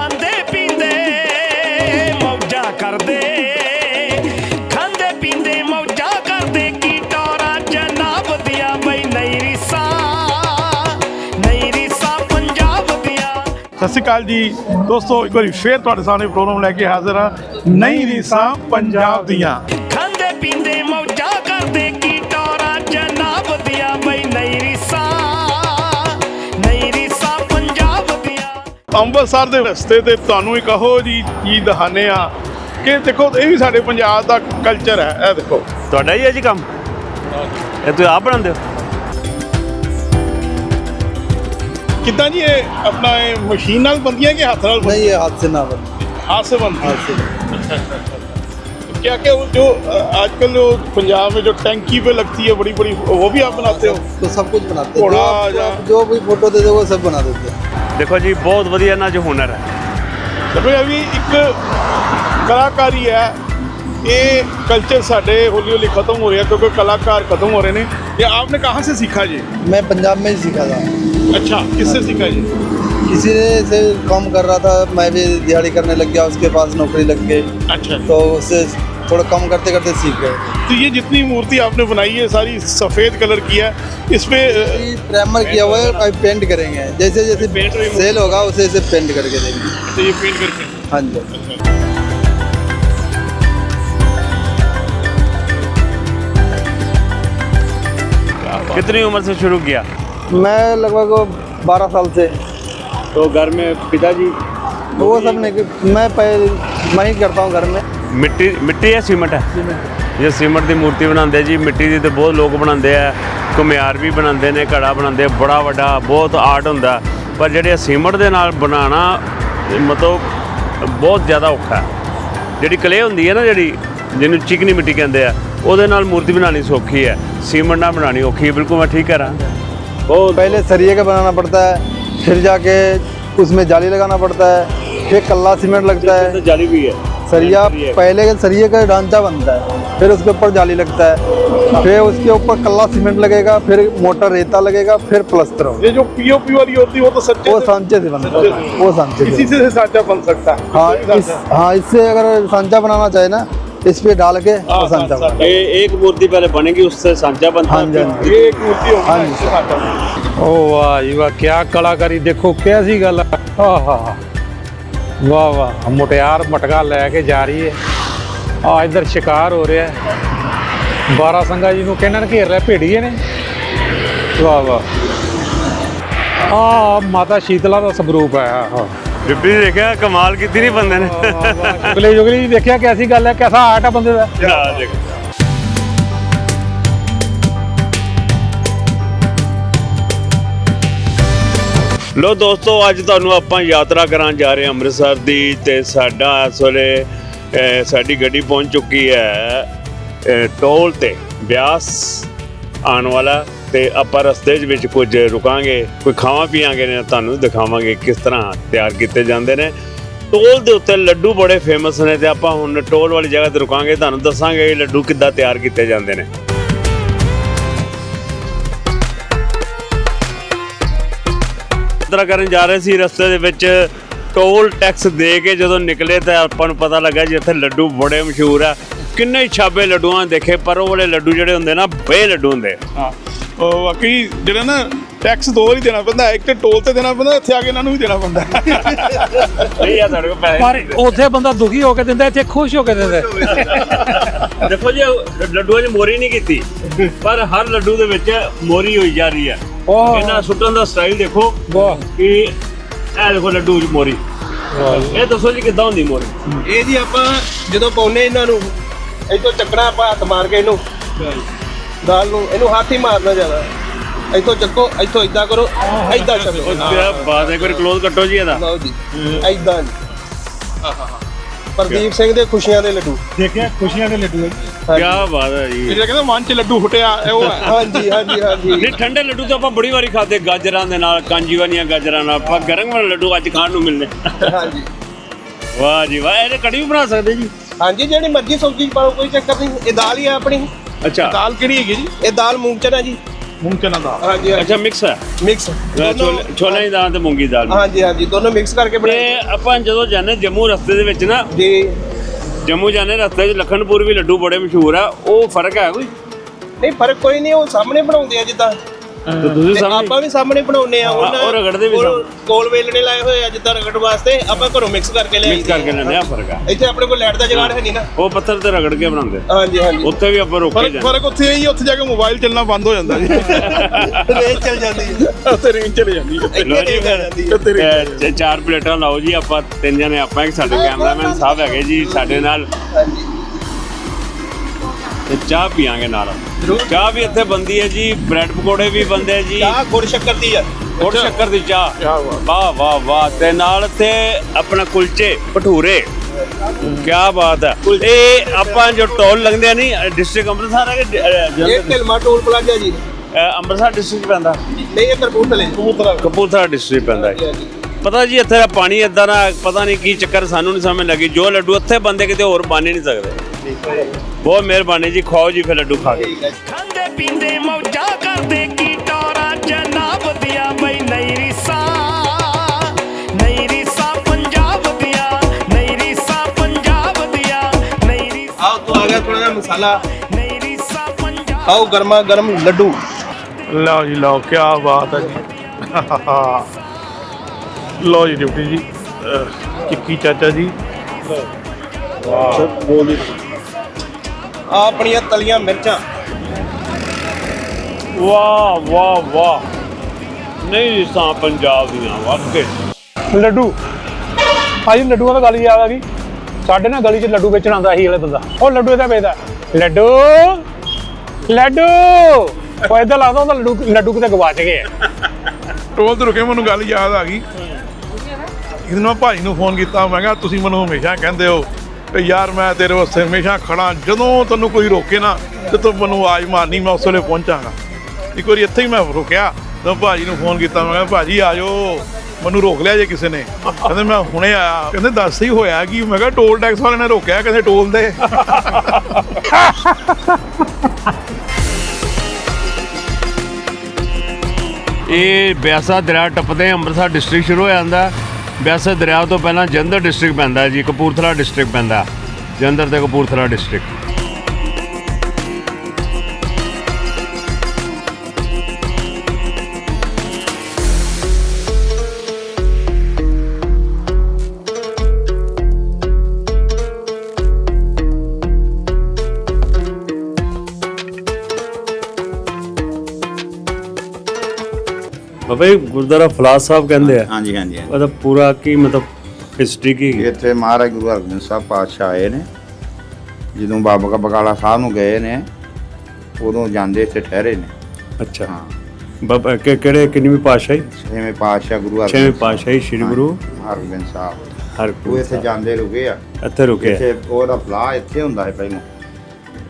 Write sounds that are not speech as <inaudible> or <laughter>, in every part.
ਖਾਂਦੇ ਪੀਂਦੇ ਮੌਜਾਂ ਕਰਦੇ। ਖਾਂਦੇ ਪੀਂਦੇ ਮੌਜਾਂ ਕਰਦੇ ਕੀ ਟੋਰਾ ਜਨਾਬ ਦੀਆਂ ਬਈ ਨਹੀਂ ਰੀਸਾਂ ਨਹੀਂ ਰੀਸਾਂ ਪੰਜਾਬ ਦੀਆਂ। ਸਤਿ ਸ਼੍ਰੀ ਅਕਾਲ ਜੀ। ਦੋਸਤੋ ਇੱਕ ਵਾਰੀ ਫੇਰ ਤੁਹਾਡੇ ਸਾਹਮਣੇ ਪ੍ਰੋਗਰਾਮ ਲੈ ਕੇ ਹਾਜ਼ਰ ਹਾਂ। ਨਹੀਂ ਰੀਸਾਂ ਪੰਜਾਬ ਦੀਆਂ। ਅੰਮ੍ਰਿਤਸਰ ਦੇ ਰਸਤੇ ਤੇ ਤੁਹਾਨੂੰ ਇੱਕ ਇਹੋ ਜੀ ਚੀਜ਼ ਦਿਖਾਣੇ ਆ ਕਿ ਦੇਖੋ ਇਹ ਵੀ ਸਾਡੇ ਪੰਜਾਬ ਦਾ ਕਲਚਰ ਹੈ ਇਹ ਦੇਖੋ ਤੁਹਾਡਾ ਹੀ ਹੈ ਜੀ ਕੰਮ ਇਹ ਤੁਸੀਂ ਆਪ ਬਣਾਉਂਦੇ ਹੋ ਕਿੱਦਾਂ ਜੀ ਇਹ ਆਪਣਾ ਇਹ ਮਸ਼ੀਨ ਨਾਲ ਬੰਦੀਆਂ ਕਿ ਹੱਥ ਨਾਲ नहीं ये हाथ से ना बने हाथ से बनती हाथ से क्या क्या वो जो अ, आजकल जो पंजाब में जो टैंकी पे लगती है बड़ी बड़ी वो भी आप बनाते हो तो सब कुछ बनाते हैं जो, घोड़ा आप- जो, या- आप- जो भी फोटो दे दो वो सब बना देते हैं ਦੇਖੋ ਜੀ ਬਹੁਤ ਵਧੀਆ ਇਹਨਾਂ 'ਚ ਹੁਨਰ ਹੈ ਦੇਖੋ ਇਹ ਵੀ ਇੱਕ ਕਲਾਕਾਰੀ ਹੈ ਇਹ ਕਲਚਰ ਸਾਡੇ ਹੌਲੀ ਹੌਲੀ ਖਤਮ ਹੋ ਰਿਹਾ ਕਿਉਂਕਿ ਕਲਾਕਾਰ ਖਤਮ ਹੋ ਰਹੇ ਨੇ ये आपने कहाँ से सीखा जी मैं पंजाब में ही सीखा था अच्छा किससे सीखा जी किसी ने से काम कर रहा था मैं भी दिहाड़ी करने लग गया उसके पास नौकरी लग गई अच्छा तो उससे थोड़ा कम करते करते सीख गए। तो ये जितनी मूर्ति आपने बनाई है सारी सफ़ेद कलर की है इस पे अ, प्राइमर किया हुआ है अभी पेंट करेंगे। जैसे जैसे पेंट सेल होगा उसे उसे पेंट करके देंगे। तो ये पेंट करके। हाँ जी। कितनी उम्र से शुरू किया? मैं लगभग बारह साल से। तो घर में पिताजी वो सब नहीं मैं पहले मैं ही करता हूँ घर में। ਮਿੱਟੀ ਮਿੱਟੀ ਹੈ ਸੀਮਟ ਹੈ ਜੇ ਸੀਮਟ ਦੀ ਮੂਰਤੀ ਬਣਾਉਂਦੇ ਜੀ ਮਿੱਟੀ ਦੀ ਤੇ ਬਹੁਤ ਲੋਕ ਬਣਾਉਂਦੇ ਆ ਘੁਮਿਆਰ ਵੀ ਬਣਾਉਂਦੇ ਨੇ ਘੜਾ ਬਣਾਉਂਦੇ ਆ, ਬੜਾ ਵੱਡਾ ਬਹੁਤ ਆਰਟ ਹੁੰਦਾ ਪਰ ਜਿਹੜੇ ਸੀਮਟ ਦੇ ਨਾਲ ਬਣਾਉਣਾ ਇਹ ਮਤਲਬ ਬਹੁਤ ਜ਼ਿਆਦਾ ਔਖਾ ਹੈ ਜਿਹੜੀ ਕਲੇ ਹੁੰਦੀ ਹੈ ਨਾ ਜਿਹੜੀ ਜਿਹਨੂੰ ਚਿਕਨੀ ਮਿੱਟੀ ਕਹਿੰਦੇ ਆ ਉਹਦੇ ਨਾਲ ਮੂਰਤੀ ਬਣਾਉਣੀ ਸੌਖੀ ਹੈ ਸੀਮਟ ਨਾਲ ਬਣਾਉਣੀ ਔਖੀ ਹੈ ਬਿਲਕੁਲ ਮੈਂ ਠੀਕ ਕਰਾਂ ਬਹੁਤ पहले सरिये का बनाना पड़ता है फिर जाके उसमें जाली लगाना पड़ता है फिर कल्ला सीमेंट लगता है ਜਾਲੀ ਵੀ ਹੈ सरिया पहले के सरिये का ढांचा बनता है फिर उसके ऊपर जाली लगता है फिर उसके ऊपर कल्ला सीमेंट लगेगा फिर मोटा रेता लगेगा फिर प्लस्तर ये जो पीओपी वाली होती है वो तो वो सांचे से बनता है वो सांचे इसी से सांचा बन सकता है। हाँ इस, हाँ इससे अगर सांचा बनाना चाहे ना इस पे डाल के हाँ, सांचा ए, एक मूर्ति पहले बनेगी उससे सांचा बनता है हाँ हाँ ये एक मूर्ति होगी ओ वाह ये क्या कलाकारी देखो कैसी गल हाँ हाँ ਵਾਹ ਵਾਹ ਮੁਟਿਆਰ ਮਟਕਾ ਲੈ ਕੇ ਜਾ ਰਹੀ ਹੈ। ਆ ਇਧਰ ਸ਼ਿਕਾਰ ਹੋ ਰਿਹਾ ਹੈ। 12 ਸੰਗਾ ਜੀ ਨੂੰ ਕਿਹਨਾਂ ਨੇ ਘੇਰ ਲਿਆ ਭੇੜੀਏ ਨੇ। ਵਾਹ ਵਾਹ। ਆ ਮਾਤਾ ਸ਼ੀਤਲਾ ਦਾ ਸਵਰੂਪ ਹੈ ਆਹ। ਬੀਬੀ ਦੇਖਿਆ ਕਮਾਲ ਕੀਤੀ ਨਹੀਂ ਬੰਦੇ ਨੇ। ਜੁਗਲੇ ਜੁਗਲੀ ਦੇਖਿਆ ਕਿਹਦੀ ਗੱਲ ਹੈ ਕਿਹਦਾ ਆਰਟ ਆ ਬੰਦੇ ਦਾ। ਲੋ ਦੋਸਤੋ, ਅੱਜ ਤੁਹਾਨੂੰ ਆਪਾਂ ਯਾਤਰਾ ਕਰਾਂ ਜਾ ਰਹੇ ਹਾਂ ਅੰਮ੍ਰਿਤਸਰ ਦੀ ਤੇ ਸਾਡਾ ਇਸ ਵੇਲੇ ਸਾਡੀ ਗੱਡੀ ਪਹੁੰਚ ਚੁੱਕੀ ਹੈ ਟੋਲ ਤੇ ਬਿਆਸ ਆਉਣ ਵਾਲਾ ਤੇ ਆਪਾਂ ਰਸਤੇ ਦੇ ਵਿੱਚ ਕੁਝ ਰੁਕਾਂਗੇ, ਕੋਈ ਖਾਵਾਂ ਪੀਵਾਂਗੇ ਨੇ, ਤੁਹਾਨੂੰ ਦਿਖਾਵਾਂਗੇ ਕਿਸ ਤਰ੍ਹਾਂ ਤਿਆਰ ਕੀਤੇ ਜਾਂਦੇ ਨੇ। ਟੋਲ ਦੇ ਉੱਤੇ ਲੱਡੂ ਬੜੇ ਫੇਮਸ ਨੇ ਤੇ ਆਪਾਂ ਹੁਣ ਟੋਲ ਵਾਲੀ ਜਗ੍ਹਾ ਤੇ ਰੁਕਾਂਗੇ, ਤੁਹਾਨੂੰ ਦੱਸਾਂਗੇ ਇਹ ਲੱਡੂ ਕਿੱਦਾਂ ਤਿਆਰ ਕੀਤੇ ਜਾਂਦੇ ਨੇ। ਯਾਤਰਾ ਕਰਨ ਜਾ ਰਹੇ ਸੀ, ਰਸਤੇ ਦੇ ਵਿੱਚ ਟੋਲ ਟੈਕਸ ਦੇ ਕੇ ਜਦੋਂ ਨਿਕਲੇ ਤਾਂ ਆਪਾਂ ਨੂੰ ਪਤਾ ਲੱਗਾ ਜੀ ਇੱਥੇ ਲੱਡੂ ਬੜੇ ਮਸ਼ਹੂਰ ਆ। ਕਿੰਨੇ ਛਾਬੇ ਲੱਡੂਆਂ ਦੇਖੇ, ਪਰ ਉਹ ਵਾਲੇ ਲੱਡੂ ਜਿਹੜੇ ਹੁੰਦੇ ਨਾ ਬੇ ਲੱਡੂ ਹੁੰਦੇ। ਹਾਂ। ਵਾਕਈ ਜਿਹੜਾ ਨਾ ਟੈਕਸ ਦੋ ਵਾਰੀ ਦੇਣਾ ਪੈਂਦਾ ਹੈ। ਇੱਕ ਤੇ ਟੋਲ ਤੇ ਦੇਣਾ ਪੈਂਦਾ ਇੱਥੇ ਆ ਕੇ ਇਹਨਾਂ ਨੂੰ ਵੀ ਦੇਣਾ ਪੈਂਦਾ। ਨਹੀਂ ਆ ਸਾਡੇ ਕੋਲ ਪੈਸੇ। ਪਰ ਉੱਥੇ ਬੰਦਾ ਦੁਖੀ ਹੋ ਕੇ ਦਿੰਦਾ ਇੱਥੇ ਖੁਸ਼ ਹੋ ਕੇ ਦਿੰਦਾ। ਦੇਖੋ ਜੀ ਲੱਡੂਆਂ 'ਚ ਮੋਰੀ ਨਹੀਂ ਕੀਤੀ ਪਰ ਹਰ ਲੱਡੂ ਦੇ ਵਿੱਚ ਮੋਰੀ ਹੋਈ ਜਾ ਰਹੀ ਹੈ ਇਹਨਾਂ ਸੁੱਟਣ ਦਾ ਸਟਾਈਲ ਦੇਖੋ ਵਾਹ। ਕਿ ਇਹ ਦੇਖੋ ਲੱਡੂ 'ਚ ਮੋਰੀ। ਇਹ ਦੱਸੋ ਜੀ ਕਿੱਦਾਂ ਹੁੰਦੀ ਮੋਰੀ? ਇਹ ਜੀ ਆਪਾਂ ਜਦੋਂ ਪਾਉਨੇ ਇਹਨਾਂ ਨੂੰ ਇੱਥੋਂ ਚੱਕਣਾ ਆਪਾਂ ਹੱਥ ਮਾਰ ਕੇ ਇਹਨੂੰ। ਦਾਲ ਨੂੰ ਇਹਨੂੰ ਹੱਥ ਹੀ ਮਾਰਨਾ ਜ਼ਿਆਦਾ। ਇੱਥੋਂ ਚੱਕੋ ਇੱਥੋਂ ਇਦਾਂ ਕਰੋ ਇਦਾਂ ਚੱਕੋ ਉਹ ਤੇਰਾ ਬਾਤ ਇੱਕ ਵਾਰੀ ਕਲੋਜ਼ ਕੱਟੋ ਜੀ ਇਹਦਾ। ਲਓ ਜੀ ਇਦਾਂ ਪ੍ਰਦੀਪ ਸਿੰਘ ਦੇ ਖੁਸ਼ੀਆਂ ਦੇ ਲੱਡੂ। ਦੇਖਿਆ? ਖੁਸ਼ੀਆਂ ਦੇ ਲੱਡੂ ਕੀ ਬਾਤ ਹੈ ਜੀ। ਜਿਹੜਾ ਕਹਿੰਦਾ ਮਨ ਚ ਲੱਡੂ ਫੁੱਟਿਆ ਇਹ ਉਹ ਹੈ। ਹਾਂਜੀ ਹਾਂਜੀ ਹਾਂਜੀ। ਨਹੀਂ ਠੰਡੇ ਲੱਡੂ ਤਾਂ ਆਪਾਂ ਬੜੀ ਵਾਰੀ ਖਾਦੇ ਗਾਜਰਾਂ ਦੇ ਨਾਲ ਕਾਂਜੀਵਾਨੀਆਂ ਗਾਜਰਾਂ ਨਾਲ। ਆਪਾਂ ਗਰਮ ਵਾਲੇ ਲੱਡੂ ਅੱਜ ਖਾਣ ਨੂੰ ਮਿਲਨੇ ਹਾਂਜੀ। ਵਾਹ ਜੀ ਵਾਹ ਇਹਦੇ ਕੜੀ ਵੀ ਬਣਾ ਸਕਦੇ ਜੀ। ਹਾਂਜੀ ਜਿਹੜੀ ਮਰਜ਼ੀ ਸਬਜ਼ੀ ਪਾਓ ਕੋਈ ਚੱਕਰ ਨਹੀਂ। ਇਹ ਦਾਲ ਹੀ ਆ ਆਪਣੀ। ਅੱਛਾ। ਦਾਲ ਕਿਹੜੀ ਹੈਗੀ ਜੀ? ਇਹ ਦਾਲ ਮੂੰਗ ਚਨਾ ਜੀ। ਮੂੰਗ ਚਨਾ ਦਾ ਹਾਂਜੀ। ਅੱਛਾ ਮਿਕਸ ਹੈ। ਮਿਕਸ ਛੋਲੇ ਛੋਲੇ ਦੀ ਦਾਲ ਤੇ ਮੂੰਗੀ ਦੀ ਦਾਲ ਹਾਂਜੀ ਹਾਂਜੀ। ਦੋਨੋਂ ਮਿਕਸ ਕਰਕੇ ਤੇ ਬਣਾਏ ਆਪਾਂ ਜਦੋਂ ਜਾਂਦੇ ਜੰਮੂ ਰਸਤੇ ਦੇ ਵਿੱਚ ਨਾ ਜੀ। ਜੰਮੂ ਜਾਂਦੇ ਰਸਤੇ 'ਚ ਲਖਨਪੁਰ ਵੀ ਲੱਡੂ ਬੜੇ ਮਸ਼ਹੂਰ ਆ ਉਹ ਫ਼ਰਕ ਹੈ ਕੋਈ? ਨਹੀਂ ਫ਼ਰਕ ਕੋਈ ਨਹੀਂ ਉਹ ਸਾਹਮਣੇ ਬਣਾਉਂਦੇ ਆ ਜਿੱਦਾਂ। ਤੇ ਤੁਸੀਂ ਸਮਝ ਆਪਾਂ ਵੀ ਸਾਹਮਣੇ ਬਣਾਉਨੇ ਆ ਹਾਂ, ਉਹ ਰਗੜਦੇ ਵੀ ਕੋਲ- ਕੋਲ ਵੇਲਣੇ ਲਾਏ ਹੋਏ ਆ ਜਿੱਦਾਂ ਰਗੜ ਵਾਸਤੇ ਆਪਾਂ ਘਰੋਂ ਮਿਕਸ ਕਰਕੇ ਲੈ ਮਿਕਸ ਕਰਕੇ ਲੈਂਦੇ ਆ ਫ਼ਰਕ ਆ। ਇੱਥੇ ਆਪਣੇ ਕੋਲ ਲਾਈਟ ਦਾ ਜਗਾੜ ਹੈ ਨਹੀਂ ਨਾ। ਉਹ ਪੱਥਰ ਤੇ ਰਗੜ ਕੇ ਬਣਾਉਂਦੇ। ਹਾਂਜੀ ਹਾਂਜੀ। ਉੱਥੇ ਵੀ ਆਪਾਂ ਰੋਕੇ ਫ਼ਰਕ ਜਾਂਦੇ। ਫ਼ਰਕ ਉੱਥੇ ਇਹ ਹੀ ਉੱਥੇ ਜਾ ਕੇ ਮੋਬਾਈਲ ਚੱਲਣਾ ਬੰਦ ਹੋ ਜਾਂਦਾ ਜੀ। <laughs> ਰੇਂਜ ਚੱਲ ਜਾਂਦੀ ਹੈ। ਉੱਥੇ ਰੇਂਜ ਚਲੇ ਜਾਂਦੀ ਹੈ। ਇੱਥੇ ਲਓ ਜੀ ਰੇਂਜ ਆ ਫਿਰ। ਜਾਂਦੀ ਹੈ। ਚ- ਚਾਰ ਪਲੇਟਾਂ ਲਾਓ ਜੀ ਆਪਾਂ ਤਿੰਨ ਜਣੇ ਆਪਾਂ ਇੱਕ ਸਾਡੇ ਕੈਮਰਾਮੈਨ ਸਾਹਿਬ ਹੈਗੇ ਜੀ ਸਾਡੇ ਨਾਲ। ਹਾਂਜੀ। ਤੇ ਚਾਹ ਪੀਾਂਗੇ ਨਾਲ। ਚਾਹ ਵੀ ਇੱਥੇ ਬੰਦੀ ਹੈ ਜੀ ਬ੍ਰੈਡ ਪਕੌੜੇ ਵੀ ਬੰਦੇ ਆ ਜੀ। ਚਾਹ ਗੁੜ ਸ਼ੱਕਰ ਦੀ ਆ। ਗੁੜ ਸ਼ੱਕਰ ਦੀ ਚਾਹ। ਕਿਆ ਬਾਤ। ਵਾਹ ਵਾਹ ਵਾਹ। ਤੇ ਨਾਲ ਤੇ ਆਪਣਾ ਕੁਲਚੇ ਭਟੂਰੇ। ਕੀ ਬਾਤ ਹੈ। ਇਹ ਆਪਾਂ ਜੋ ਟੋਲ ਲੰਘਦੇ ਆ ਨਹੀਂ ਡਿਸਟ੍ਰਿਕਟ ਅੰਮ੍ਰਿਤਸਰ ਹੈ ਇਹ? ਢਿਲਮਾ ਟੋਲ ਪਲਾਜ਼ਾ ਜੀ। ਅੰਮ੍ਰਿਤਸਰ ਡਿਸਟ੍ਰਿਕਟ ਪੈਂਦਾ। ਨਹੀਂ ਇਹ ਕਰਪੂਰਥਲੇ ਕਬੂਤਰ ਕਪੂਰਥਲਾ ਡਿਸਟ੍ਰਿਕਟ ਪੈਂਦਾ ਹੈ ਪਤਾ ਜੀ ਇੱਥੇ ਦਾ ਪਾਣੀ ਇਦਾਂ ਦਾ ਪਤਾ ਨਹੀਂ ਕੀ ਚੱਕਰ ਸਾਨੂੰ ਨਹੀਂ ਸਮਝ ਲੱਗੀ। ਜੋ ਲੱਡੂ ਇੱਥੇ ਬੰਦੇ ਕਿਤੇ ਹੋਰ ਬਣ ਹੀ ਨਹੀਂ ਸਕਦੇ। ਬਹੁਤ ਮਿਹਰਬਾਨੀ ਜੀ ਖਾਓ ਜੀ ਫਿਰ ਲੱਡੂ ਖਾ ਕੇ। ਖਾਂਦੇ ਪੀਂਦੇ ਮੌਜਾਂ ਕਰਦੇ ਕੀ ਟੋਰਾ ਜਨਾਬ ਦੀਆਂ ਬਈ ਨਹੀਂ ਰੀਸਾਂ। ਨਹੀਂ ਰੀਸਾਂ ਪੰਜਾਬ ਦੀਆਂ ਨਹੀਂ ਰੀਸਾਂ ਪੰਜਾਬ ਦੀਆਂ ਨਹੀਂ ਰੀਸਾਂ ਆਓ ਤੋਂ ਆ ਗਿਆ ਥੋੜਾ ਜਿਹਾ ਮਸਾਲਾ। ਨਹੀਂ ਰੀਸਾਂ ਪੰਜਾਬ ਆਓ ਗਰਮਾ ਗਰਮ ਲੱਡੂ। ਲਓ ਜੀ ਲਓ ਕੀ ਬਾਤ ਹੈ ਜੀ। ਲਓ ਜੀ ਡਿਪਟੀ ਜੀ। ਚਿੱਕੀ ਚਾਚਾ ਜੀ। ਆ ਆਪਣੀਆਂ ਤਲੀਆਂ ਮਿਰਚਾਂ। ਵਾਹ ਵਾਹ ਵਾਹ। ਨਹੀਂ ਰੀਸਾਂ ਪੰਜਾਬ ਦੀਆਂ ਵਾਕਈ ਲੱਡੂ। ਭਾਜੀ ਲੱਡੂਆਂ ਦੀ ਗੱਲ ਯਾਦ ਆ ਗਈ? ਸਾਡੇ ਨਾਲ ਗਲੀ 'ਚ ਲੱਡੂ ਵੇਚਣ ਆਉਂਦਾ ਸੀ ਵਾਲੇ ਬੰਦਾ। ਉਹ ਲੱਡੂ ਇਹਦਾ ਵੇਚਦਾ। ਲੱਡੂ! ਲੱਡੂ! ਉਹ ਏਦਾਂ ਲੱਗਦਾ ਉਹਦਾ ਲੱਡੂ ਲੱਡੂ ਕਿਤੇ ਗਵਾਚ ਗਏ ਆ। ਟੋਲ ਤੇ ਰੁਕੇ ਮੈਨੂੰ ਗੱਲ ਯਾਦ ਆ ਗਈ। ਇਹਨੂੰ ਭਾਈ ਨੂੰ ਫੋਨ ਕੀਤਾ ਮੈਂ ਕਿਹਾ ਤੁਸੀਂ ਮੈਨੂੰ ਹਮੇਸ਼ਾ ਕਹਿੰਦੇ ਹੋ ਕਿ ਯਾਰ ਮੈਂ ਤੇਰੇ ਵਾਸਤੇ ਹਮੇਸ਼ਾ ਖੜਾ, ਜਦੋਂ ਤੈਨੂੰ ਕੋਈ ਰੋਕੇ ਨਾ, ਤੇ ਤੂੰ ਮੈਨੂੰ ਆਵਾਜ਼ ਮਾਰਨੀ, ਮੈਂ ਉਸ ਵੇਲੇ ਪਹੁੰਚਾਂਗਾ। ਇੱਕ ਵਾਰੀ ਇੱਥੇ ਹੀ ਮੈਂ ਰੁਕਿਆ, ਤਾਂ ਭਾਜੀ ਨੂੰ ਫੋਨ ਕੀਤਾ, ਮੈਂ ਕਿਹਾ, ਭਾਜੀ, ਆ ਜਾਓ, ਮੈਨੂੰ ਰੋਕ ਲਿਆ ਜੇ ਕਿਸੇ ਨੇ। ਕਹਿੰਦੇ, ਮੈਂ ਹੁਣੇ ਆਇਆ। ਕਹਿੰਦੇ, ਦੱਸ ਹੀ ਹੋਇਆ ਕਿ? ਮੈਂ ਕਿਹਾ, ਟੋਲ ਟੈਕਸ ਵਾਲੇ ਨੇ ਰੋਕਿਆ, ਕਹਿੰਦੇ ਟੋਲ ਦੇ। ਇਹ ਬਿਆਸਾ ਦਰਿਆ ਟੱਪਦੇ, ਅੰਮ੍ਰਿਤਸਰ ਡਿਸਟ੍ਰਿਕਟ ਸ਼ੁਰੂ ਹੋ ਜਾਂਦਾ। ਵੈਸੇ ਦਰਿਆ ਤੋਂ ਪਹਿਲਾਂ ਜਲੰਧਰ ਡਿਸਟ੍ਰਿਕਟ ਪੈਂਦਾ ਜੀ, ਕਪੂਰਥਲਾ ਡਿਸਟ੍ਰਿਕਟ ਪੈਂਦਾ ਜਲੰਧਰ ਤੇ ਕਪੂਰਥਲਾ ਡਿਸਟ੍ਰਿਕਟ। ਜੀ ਗੁਰਦੁਆਰਾ ਫਲਾਸ ਸਾਹਿਬ ਕਹਿੰਦੇ ਆ। ਹਾਂਜੀ ਹਾਂਜੀ ਹਾਂਜੀ। ਉਹਦਾ ਪੂਰਾ ਕੀ ਮਤਲਬ ਹਿਸਟਰੀ ਕੀ? ਇੱਥੇ ਮਹਾਰਾਜ ਗੁਰੂ ਹਰਗੋਬਿੰਦ ਸਾਹਿਬ ਪਾਤਸ਼ਾਹ ਆਏ ਨੇ। ਜਦੋਂ ਬਾਬਾ ਬਕਾਲਾ ਸਾਹਿਬ ਨੂੰ ਗਏ ਨੇ ਉਦੋਂ ਜਾਂਦੇ ਇੱਥੇ ਠਹਿਰੇ ਨੇ। ਅੱਛਾ। ਹਾਂ। ਬਾਬਾ ਕਿ- ਕਿਹੜੇ ਕਿੰਨਵੀਂ ਪਾਤਸ਼ਾਹੀ? ਛੇਵੇਂ ਪਾਤਸ਼ਾਹ ਗੁਰੂ ਛੇਵੀਂ ਹਰਗੋਬਿੰਦ ਪਾਤਸ਼ਾਹੀ ਸ੍ਰੀ ਗੁਰੂ ਹਰਗੋਬਿੰਦ ਸਾਹਿਬ। ਹਰ ਉਹ ਇੱਥੇ ਜਾਂਦੇ ਰੁਕੇ ਆ। ਇੱਥੇ ਰੁਕੇ ਇੱਥੇ ਉਹਦਾ ਫਲਾਹ ਇੱਥੇ ਹੁੰਦਾ ਹੈ ਪਹਿਲਾਂ।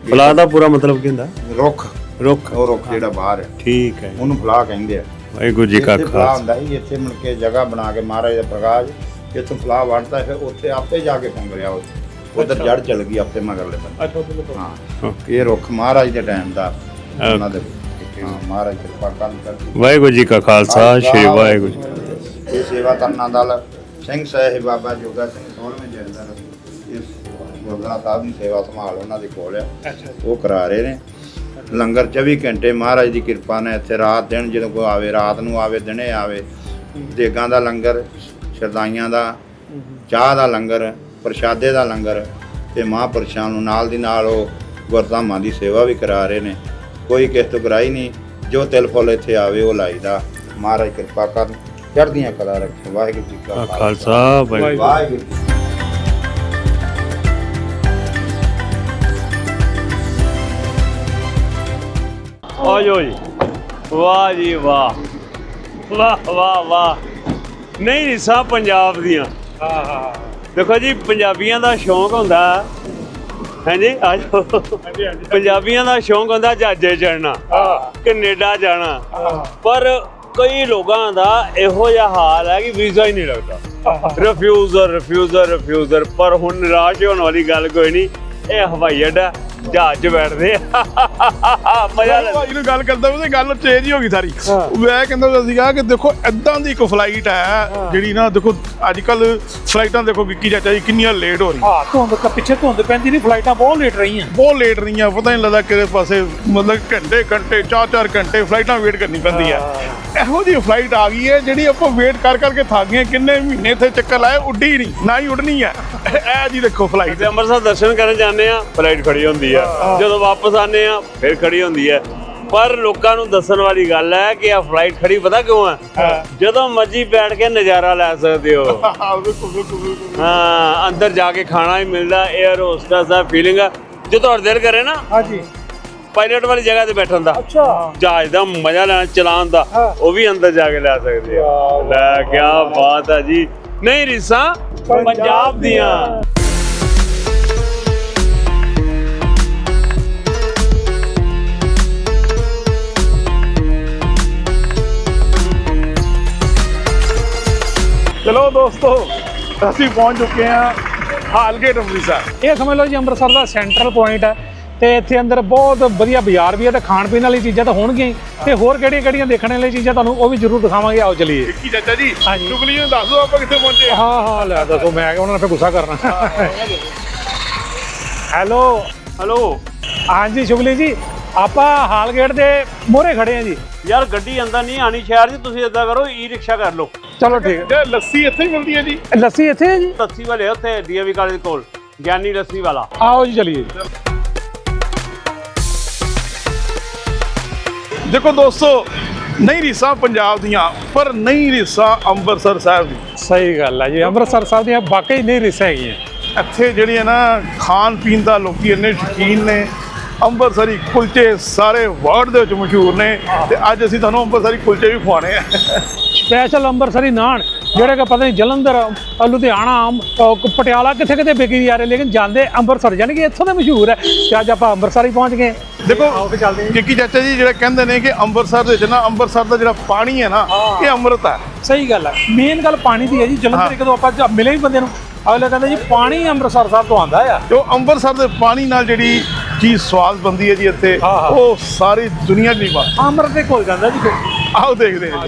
ਫਲਾ ਦਾ ਪੂਰਾ ਮਤਲਬ ਕੀ ਹੁੰਦਾ? ਰੁੱਖ। ਰੁੱਖ। ਉਹ ਰੁੱਖ ਜਿਹੜਾ ਬਾਹਰ ਹੈ। ਠੀਕ ਹੈ। ਉਹਨੂੰ ਫਲਾਹ ਕਹਿੰਦੇ ਆ। ਵਾਹਿਗੁਰੂ ਜੀ ਕਾ ਇੱਥੇ ਫਲਾਹ ਖਾਲਸਾ। ਹੁੰਦਾ ਸੀ ਇੱਥੇ ਮੁੜ ਕੇ ਜਗ੍ਹਾ ਬਣਾ ਕੇ ਮਹਾਰਾਜ ਦਾ ਪ੍ਰਕਾਸ਼ ਇੱਥੋਂ ਫਲਾਹ ਵੜਦਾ ਫਿਰ ਉੱਥੇ ਆਪੇ ਜਾ ਕੇ ਪੰਗ ਰਿਹਾ ਉਹ। ਉਧਰ ਜੜ ਚਲ ਗਈ ਆਪੇ ਮਗਰਲੇ ਬੰਦੇ। ਹਾਂ ਓਕੇ। ਇਹ ਰੁੱਖ ਮਹਾਰਾਜ ਦੇ ਟਾਈਮ ਦਾ ਉਹਨਾਂ ਦੇ ਹਾਂ ਮਹਾਰਾਜ ਕਿਰਪਾ ਕਰਨ ਕਰਕੇ ਵਾਹਿਗੁਰੂ ਜੀ ਕਾ ਖਾਲਸਾ ਸ੍ਰੀ ਵਾਹਿਗੁਰੂ ਜੀ ਕੀ ਫਤਿਹ। ਇਹ ਸੇਵਾ ਕਰਨਾ ਦਲ ਸਿੰਘ ਸਾਹਿਬ ਬਾਬਾ ਜੋਗਾ ਸਿੰਘ ਸੋਹਣਵੇਂ ਜਰਦਰ ਇਸ ਗੁਰਦੁਆਰਾ ਸਾਹਿਬ ਦੀ ਸੇਵਾ ਸੰਭਾਲ ਉਹਨਾਂ ਦੇ ਕੋਲ ਆ। ਉਹ ਕਰਾ ਰਹੇ ਨੇ। ਲੰਗਰ 24 ਘੰਟੇ ਮਹਾਰਾਜ ਦੀ ਕਿਰਪਾ ਨਾਲ ਇੱਥੇ ਰਾਤ ਦਿਨ ਜਦੋਂ ਕੋਈ ਆਵੇ ਰਾਤ ਨੂੰ ਆਵੇ ਦਿਨੇ ਆਵੇ ਦੇਗਾਂ ਦਾ ਲੰਗਰ ਸ਼ਰਦਾਈਆਂ ਦਾ ਚਾਹ ਦਾ ਲੰਗਰ ਪ੍ਰਸ਼ਾਦੇ ਦਾ ਲੰਗਰ ਤੇ ਮਹਾਂਪੁਰਸ਼ਾਂ ਨੂੰ ਨਾਲ ਦੀ ਨਾਲ ਉਹ ਗੁਰਧਾਮਾਂ ਦੀ ਸੇਵਾ ਵੀ ਕਰਾ ਰਹੇ ਨੇ। ਕੋਈ ਕਿਸ ਤੋਂ ਕਰਾਈ ਨਹੀਂ ਜੋ ਤਿਲ ਫੁੱਲ ਇੱਥੇ ਆਵੇ ਉਹ ਲਾਈਦਾ। ਮਹਾਰਾਜ ਕਿਰਪਾ ਕਰਨ ਚੜ੍ਹਦੀਆਂ ਕਲਾ ਰੱਖੇ। ਵਾਹਿਗੁਰੂ ਜੀ ਕਾ ਖਾਲਸਾ। ਵਾਹਿਗੁਰੂ ਜੀ ਆ ਜਾਓ ਜੀ ਵਾਹ ਜੀ ਵਾਹ। ਵਾਹ ਵਾਹ ਵਾਹ। ਨਹੀਂ ਰੀਸਾਂ ਪੰਜਾਬ ਦੀਆਂ। ਦੇਖੋ ਜੀ ਪੰਜਾਬੀਆਂ ਦਾ ਸ਼ੌਂਕ ਹੁੰਦਾ। ਹਾਂਜੀ ਆ ਜਾਓ। ਪੰਜਾਬੀਆਂ ਦਾ ਸ਼ੌਂਕ ਹੁੰਦਾ ਜਹਾਜ਼ੇ ਚੜਨਾ ਕੈਨੇਡਾ ਜਾਣਾ। ਪਰ ਕਈ ਲੋਕਾਂ ਦਾ ਇਹੋ ਜਿਹਾ ਹਾਲ ਹੈ ਕਿ ਵੀਜ਼ਾ ਹੀ ਨਹੀਂ ਲੱਗਦਾ। ਰਿਫਿਊਜ਼ਰ ਰਿਫਿਊਜ਼ਰ ਰਿਫਿਊਜ਼ਰ ਪਰ ਹੁਣ ਨਿਰਾਸ਼ ਹੋਣ ਵਾਲੀ ਗੱਲ ਕੋਈ ਨਹੀਂ। ਇਹ ਹਵਾਈ ਅੱਡਾ ਜਹਾਜ਼ 'ਚ ਬੈਠਦੇ ਆ। ਮਜ਼ਾ ਲੈ। ਭਾਈ ਨੂੰ ਗੱਲ ਕਰਦਾ ਉਹਦੀ ਗੱਲ ਚੇਂਜ ਹੀ ਹੋ ਗਈ ਸਾਰੀ। ਮੈਂ ਕਹਿੰਦਾ ਹੁੰਦਾ ਸੀਗਾ ਕਿ ਦੇਖੋ ਐਦਾਂ ਦੀ ਇੱਕ ਫਲਾਈਟ ਹੈ ਜਿਹੜੀ ਨਾ ਦੇਖੋ ਅੱਜ ਕੱਲ ਫਲਾਈਟਾਂ ਦੇਖੋ ਵਿੱਕੀ ਚਾਚਾ ਜੀ ਕਿੰਨੀਆਂ ਲੇਟ ਹੋ ਰਹੀਆਂ। ਹਾਂ ਧੁੰਦ ਕ- ਪਿੱਛੇ ਧੁੰਦ ਪੈਂਦੀ ਨਹੀਂ ਫਲਾਈਟਾਂ ਬਹੁਤ ਲੇਟ ਰਹੀਆਂ। ਬਹੁਤ ਲੇਟ ਰਹੀਆਂ ਪਤਾ ਨਹੀਂ ਲੱਗਦਾ ਕਿਹੜੇ ਪਾਸੇ ਮਤਲਬ ਘੰਟੇ ਘੰਟੇ ਚਾਰ ਚਾਰ ਘੰਟੇ ਫਲਾਈਟਾਂ ਵੇਟ ਕਰਨੀ ਪੈਂਦੀ ਹੈ। ਇਹੋ ਜਿਹੀ ਫਲਾਈਟ ਆ ਗਈ ਹੈ ਜਿਹੜੀ ਆਪਾਂ ਵੇਟ ਕਰ ਕਰਕੇ ਥੱਕ ਗਏ ਕਿੰਨੇ ਮਹੀਨੇ ਇੱਥੇ ਚੱਕਰ ਲਾਏ ਉੱਡੀ ਨਹੀਂ ਨਾ ਹੀ ਉੱਡਣੀ ਹੈ। ਇਹ ਜੀ ਦੇਖੋ ਫਲਾਈਟ ਅੰਮ੍ਰਿਤਸਰ ਦਰਸ਼ਨ ਕਰਨ ਜਾਂਦੇ ਆ ਫਲਾਈਟ ਖੜੀ ਹੁੰਦੀ ਆ। ਜਦੋਂ ਵਾਪਸ ਆਨੇ ਆ ਫਿਰ ਖੜੀ ਹੁੰਦੀ ਹੈ ਪਰ ਲੋਕਾਂ ਨੂੰ ਦੱਸਣ ਵਾਲੀ ਗੱਲ ਹੈ ਕਿ ਆ ਫਲਾਈਟ ਖੜੀ ਪਤਾ ਕਿਉਂ ਹੈ। ਜਦੋਂ ਮਰਜ਼ੀ ਬੈਠ ਕੇ ਨਜ਼ਾਰਾ ਲੈ ਸਕਦੇ ਹੋ। <laughs> ਹਾਂ ਅੰਦਰ ਜਾ ਕੇ ਖਾਣਾ ਹੀ ਮਿਲਦਾ 에ਅਰ ਹੋਸਟਸ ਦਾ ਫੀਲਿੰਗ ਆ। ਜੇ ਤੁਹਾਡਾ ਦਿਲ ਕਰੇ ਨਾ ਹਾਂਜੀ। ਪਾਇਲਟ ਵਾਲੀ ਜਗ੍ਹਾ ਤੇ ਬੈਠਣ ਦਾ। ਅੱਛਾ। ਜਹਾਜ਼ ਦਾ ਮਜ਼ਾ ਲੈਣਾ ਚਲਾਉਣ ਦਾ ਉਹ ਵੀ ਅੰਦਰ ਜਾ ਕੇ ਲੈ ਸਕਦੇ ਆ। ਲੈ ਕੀ ਬਾਤ ਹੈ ਜੀ। ਨਹੀਂ ਰੀਸਾਂ ਪੰਜਾਬ ਦੀਆਂ। ਚਲੋ ਦੋਸਤੋ ਅਸੀਂ ਪਹੁੰਚ ਚੁੱਕੇ ਹਾਂ ਹਾਲਗੇਟ ਅੰਮ੍ਰਿਤਸਰ। ਇਹ ਸਮਝ ਲਓ ਜੀ ਅੰਮ੍ਰਿਤਸਰ ਦਾ ਸੈਂਟਰਲ ਪੁਆਇੰਟ ਹੈ ਤੇ ਇੱਥੇ ਅੰਦਰ ਬਹੁਤ ਵਧੀਆ ਬਾਜ਼ਾਰ ਵੀ ਹੈ ਤੇ ਖਾਣ ਪੀਣ ਵਾਲੀ ਚੀਜ਼ਾਂ ਤਾਂ ਹੋਣਗੀਆਂ ਹੀ। ਤੇ ਹੋਰ ਕਿਹੜੀਆਂ ਕਿਹੜੀਆਂ ਦੇਖਣ ਵਾਲੀਆਂ ਚੀਜ਼ਾਂ ਤੁਹਾਨੂੰ ਉਹ ਵੀ ਜ਼ਰੂਰ ਦਿਖਾਵਾਂਗੇ। ਆਓ ਚਲੀਏ। ਵਿੱਕੀ ਚਾਚਾ ਜੀ ਹਾਂਜੀ। ਚੁਗਲੀ ਨੂੰ ਦੱਸ ਦਿਓ ਆਪਾਂ ਕਿੱਥੇ ਪਹੁੰਚੇ ਹਾਂ। ਹਾਂ ਹਾਂ ਲੈ ਦੱਸੋ ਮੈਂ ਉਹਨਾਂ ਨੇ ਫਿਰ ਗੁੱਸਾ ਕਰਨਾ। ਹੈਲੋ। ਹਲੋ। ਹਾਂਜੀ ਸ਼ੁਗਲੀ ਜੀ ਆਪਾਂ ਹਾਲਗੇਟ ਦੇ ਮੋਹਰੇ ਖੜੇ ਆ ਜੀ। ਯਾਰ ਗੱਡੀ ਅੰਦਰ ਨਹੀਂ ਆਣੀ ਸ਼ਹਿਰ 'ਚ ਤੁਸੀਂ ਏਦਾਂ ਕਰੋ ਈ ਰਿਕਸ਼ਾ ਕਰ ਲਓ। ਚਲੋ ਠੀਕ ਹੈ। ਲੱਸੀ ਇੱਥੇ ਹੀ ਮਿਲਦੀ ਹੈ ਜੀ। ਲੱਸੀ ਇੱਥੇ ਹੈ ਜੀ? ਲੱਸੀ ਵਾਲੇ ਉੱਥੇ ਡੀਏਵੀ ਕਾਲਜ ਕੋਲ ਗਿਆਨੀ ਲੱਸੀ ਵਾਲਾ। ਆਓ ਜੀ ਚਲੀਏ। ਦੇਖੋ ਦੋਸਤੋ ਨਹੀਂ ਰੀਸਾਂ ਪੰਜਾਬ ਦੀਆਂ ਪਰ ਨਹੀਂ ਰੀਸਾਂ ਅੰਮ੍ਰਿਤਸਰ ਸਾਹਿਬ ਦੀ ਸਹੀ ਗੱਲ ਹੈ ਜੀ ਅੰਮ੍ਰਿਤਸਰ ਸਾਹਿਬ ਦੀਆਂ ਵਾਕਈ ਨਹੀਂ ਰਿਸ ਹੈਗੀਆਂ। ਇੱਥੇ ਜਿਹੜੀਆਂ ਨਾ ਖਾਣ ਪੀਣ ਦਾ ਲੋਕੀ ਇੰਨੇ ਸ਼ੌਕੀਨ ਨੇ ਅੰਮ੍ਰਿਤਸਰੀ ਕੁਲਚੇ ਸਾਰੇ ਵਰਲਡ ਦੇ ਵਿੱਚ ਮਸ਼ਹੂਰ ਨੇ ਤੇ ਅੱਜ ਅਸੀਂ ਤੁਹਾਨੂੰ ਅੰਮ੍ਰਿਤਸਰੀ ਕੁਲਚੇ ਵੀ ਖਵਾਣੇ ਆ। ਸਪੈਸ਼ਲ ਅੰਮ੍ਰਿਤਸਰੀ ਨਾਨ ਜਿਹੜੇ ਕਿ ਪਤਾ ਨਹੀਂ ਜਲੰਧਰ ਲੁਧਿਆਣਾ ਪਟਿਆਲਾ ਕਿੱਥੇ ਕਿੱਥੇ ਵਿਕੀ ਜਾ ਰਹੇ ਲੇਕਿਨ ਜਾਂਦੇ ਅੰਮ੍ਰਿਤਸਰ ਯਾਨੀ ਕਿ ਇੱਥੋਂ ਦੇ ਮਸ਼ਹੂਰ ਹੈ। ਤੇ ਅੱਜ ਆਪਾਂ ਅੰਮ੍ਰਿਤਸਰ ਹੀ ਪਹੁੰਚ ਗਏ। ਦੇਖੋ ਕਿਉਂਕਿ ਚਾਚਾ ਜੀ ਜਿਹੜਾ ਕਹਿੰਦੇ ਨੇ ਕਿ ਅੰਮ੍ਰਿਤਸਰ ਦੇ ਵਿੱਚ ਨਾ ਅੰਮ੍ਰਿਤਸਰ ਦਾ ਜਿਹੜਾ ਪਾਣੀ ਹੈ ਨਾ ਇਹ ਅੰਮ੍ਰਿਤ ਹੈ। ਸਹੀ ਗੱਲ ਹੈ। ਮੇਨ ਗੱਲ ਪਾਣੀ ਦੀ ਹੈ ਜੀ। ਜਲੰਧਰ ਕਦੋਂ ਆਪਾਂ ਜ- ਮਿਲੇ ਵੀ ਬੰਦੇ ਨੂੰ। ਅਗਲੇ ਕਹਿੰਦੇ ਜੀ ਪਾਣੀ ਅੰਮ੍ਰਿਤਸਰ ਸਾਹਿਬ ਤੋਂ ਆਂਦਾ ਆ। ਤੇ ਉਹ ਅੰਮ੍ਰਿਤਸਰ ਦੇ ਪਾਣੀ ਨਾਲ ਜਿਹੜੀ ਚੀਜ਼ ਸਵਾਦ ਬੰਦੀ ਹੈ ਜੀ ਇੱਥੇ ਹਾਂ, ਹਾਂ। ਉਹ ਸਾਰੀ ਦੁਨੀਆ ਨਹੀਂ ਬਣ ਅੰਮ੍ਰਿਤ ਦੇ ਕੋਲ ਜਾਂਦਾ ਜੀ। ਆਓ ਦੇਖਦੇ ਹਾਂ